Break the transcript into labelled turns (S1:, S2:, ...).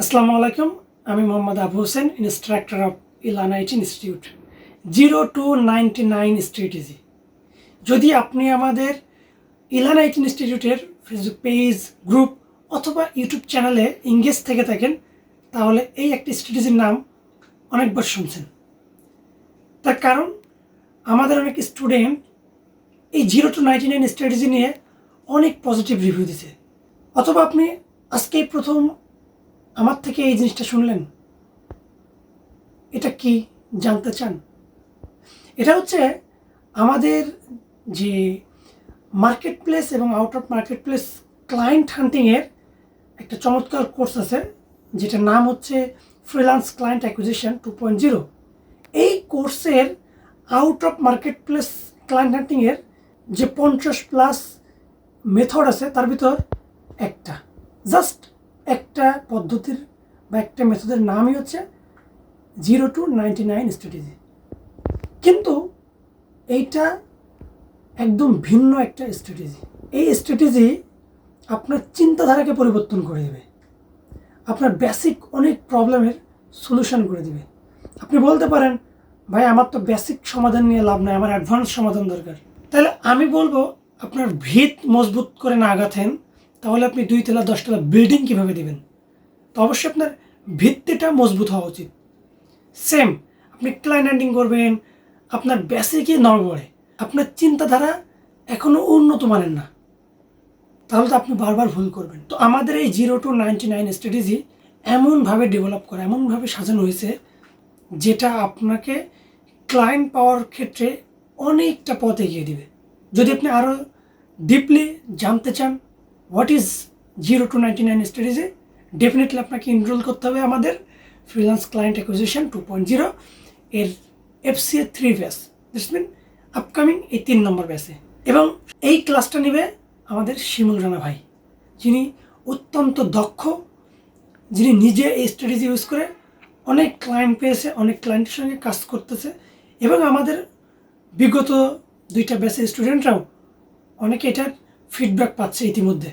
S1: আসসালামু আলাইকুম, আমি Mohammad Abu Hossain instructor of ইলানাইট institute zero two ninety nine strategy যদি আপনি আমাদের ইলানাইট ইনস্টিটিউটের ফেসবুক পেজ গ্রুপ অথবা ইউটিউব চ্যানেলে ইংগেজ থেকে থাকেন, তাহলে এই একটি স্ট্র্যাটেজির নাম অনেকবার শুনছেন। তার কারণ, আমাদের অনেক স্টুডেন্ট এই zero two ninety nine strategy নিয়ে অনেক পজিটিভ রিভিউ দিছে। অথবা আপনি আজকেই প্রথম আমার থেকে এই জিনিসটা শুনলেন? এটা কি জানতে চান? এটা হচ্ছে আমাদের যে মার্কেট প্লেস এবং out of market place client হান্টিংয়ের একটা চমৎকার কোর্স আছে, যেটার নাম হচ্ছে freelance client acquisition two point zero এই কোর্সের out of market place client হান্টিংয়ের যে পঞ্চাশ প্লাস মেথড আছে, তার ভিতর একটা। জাস্ট একটা পদ্ধতির বা একটা মেথডের নামই হচ্ছে zero two ninety nine strategy কিন্তু এইটা একদম ভিন্ন একটা স্ট্র্যাটেজি এই স্ট্র্যাটেজি আপনার চিন্তাধারাকে পরিবর্তন করে দেবে। আপনার বেসিক অনেক প্রবলেমের সলিউশন করে দিবে। আপনি বলতে পারেন, ভাই, আমার তো বেসিক সমাধান নিয়ে লাভ নাই, আমার অ্যাডভান্স সমাধান দরকার। তাহলে আমি বলব, আপনার ভিত মজবুত করে না আগাতেন তাহলে আপনি দুই তলা, দশ তলা বিল্ডিং কীভাবে দেবেন? তো অবশ্যই আপনার ভিত্তিটা মজবুত হওয়া উচিত। সেম আপনি ক্লাইন্ট করবেন, আপনার ব্যাসে বেসিকই নড়বড়ে। আপনার চিন্তাধারা এখনও উন্নত মানের না। তাহলে তো আপনি বারবার ভুল করবেন। তো আমাদের এই zero two ninety nine strategy এমনভাবে ডেভেলপ করা, এমনভাবে সাজানো হয়েছে, যেটা আপনাকে ক্লায়েন্ট পাওয়ার ক্ষেত্রে অনেকটা পথ এগিয়ে দিবে। যদি আপনি আরও ডিপলি জানতে চান what is zero two ninety nine strategy definitely আপনাকে এনরোল করতে হবে আমাদের freelance client acquisition two point zero এর FCA three batch this mean upcoming এই তিন নম্বর ব্যাসে এবং এই ক্লাসটা নেবে আমাদের শিমুল রানা ভাই, যিনি অত্যন্ত দক্ষ, যিনি নিজে এই স্ট্র্যাটেজি ইউজ করে অনেক ক্লায়েন্ট পেয়েছে, অনেক ক্লায়েন্টের সঙ্গে কাজ করতেছে। এবং আমাদের বিগত দুইটা ব্যাচের স্টুডেন্টরাও অনেকে এটার ফিডব্যাক পাচ্ছে ইতিমধ্যে।